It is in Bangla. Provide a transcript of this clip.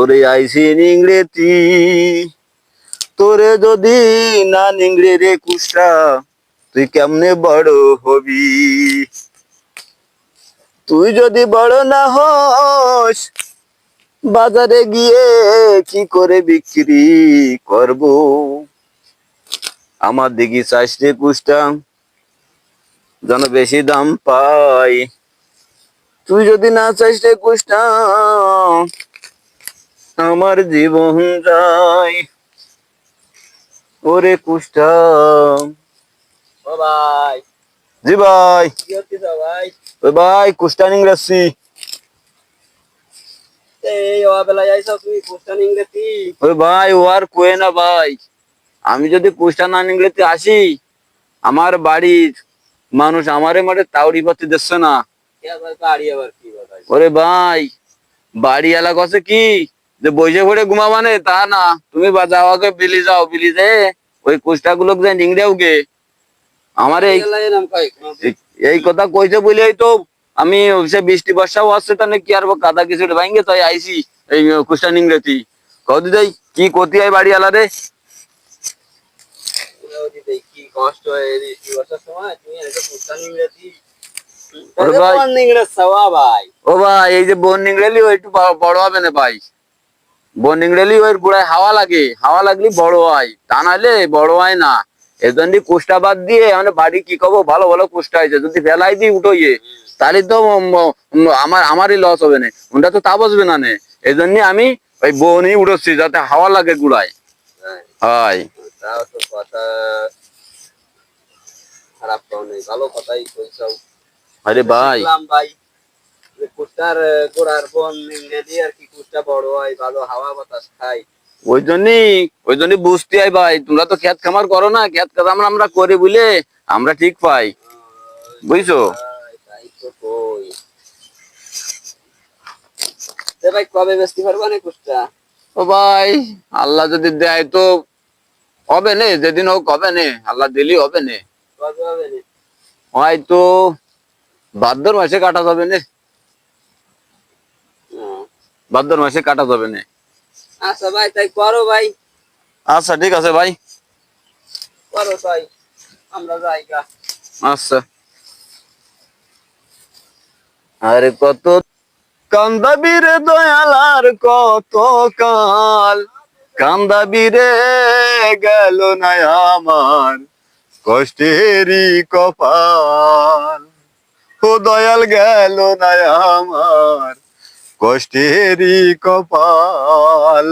করে আইসি নিংড়েতি তোরে যদি না নিংড়ে রে কুষ্টা, তুই কেমনে বড় হবি? তুই যদি বড় না হস, বাজারে গিয়ে কি করে বিক্রি করব? আমার দিকে রে কুষ্টা, যেন বেশি দাম পাই। তুই যদি না চাইস রে কুষ্টা আমার জীবন যায়। ওরে কুষ্টা। ও ভাই। জি ভাই। কি হচ্ছে ভাই? ভাই কুষ্টা নিংরাসি এই ও বেলায় আইসা তুই কোস্টান ইংরেজি ওই ভাই ও আর কোয়ে না ভাই। আমি যদি আসি আমার বাড়ির মানুষ আমারে মাঠে তাওড়ি পাতি দিচ্ছে না। ওরে ভাই বাড়ি এলাকা আছে কি? যে বসে পড়ে ঘুমাবানে তা না। তুমি বা যাও বিলি যাও বিলি যে ওই কুষ্টা গুলো যে নিংড়েও গে আমার এই এই- কথা কইছে বলেই তো আমি সে বৃষ্টি বর্ষাও আসছে তাহলে কি আর কাদা কিছু ভাঙ্গে তাই আইসি এই কুষ্টা নিংড়েতি কদি যাই কি কতি বাড়ি কি কষ্ট হয় বৃষ্টি বর্ষার সময় তুমি একটা। ইংরেজ সওয়া ভাই। ও ভাই এই যে বন নিংড়েলি ওই একটু বড় হবে না ভাই। বন নিংড়েলি ওই গোড়ায় হাওয়া লাগে। হাওয়া লাগলে বড় হয়। তা নাহলে বড় হয় না। এই জন্য কুষ্টা বাদ দিয়ে মানে বাড়ি কি করব? ভালো ভালো কুষ্টা হয়েছে। যদি ফেলাই দিই উঠোইয়ে তাহলে তো আমার আমারই লস হবে না। ওটা তো তা বসবে না নে। এই জন্য আমি ওই বনই উঠোচ্ছি যাতে হাওয়া লাগে গুড়ায়। হ্যাঁ, আরে ভাই। কুস্টার গোড়ার বন ইংরেজি আর কি কুস্টা বড় হয় ভালো হাওয়া বাতাস খায়। ওই জন্যই ওই জন্যই বুঝতে হয় ভাই তোমরা তো খেত খামার করো না খেত খামার আমরা করি বুঝলে আমরা ঠিক পাই। বুঝছ? ভাই, কবে বেচতে পারবা না কুস্টা ও ভাই আল্লাহ যদি দেয় তো হবে নে যেদিন হোক হবে নে আল্লাহ দিলি হবে নে? হয়তো ভাদ্র মাসে কাটা যাবে নে। ভাদ্র মাসে কাটা যাবে না। আচ্ছা ভাই তাই করো ভাই। আচ্ছা ঠিক আছে ভাই। করো তাই আমরা যাই আচ্ছা। আরে কত কান্দাবি রে দয়ালার কত কাল। কান্দাবি রে গেল না আমার কষ্টেরই কপাল। ও দয়াল গেল না আমার কষ্টেরই কপাল।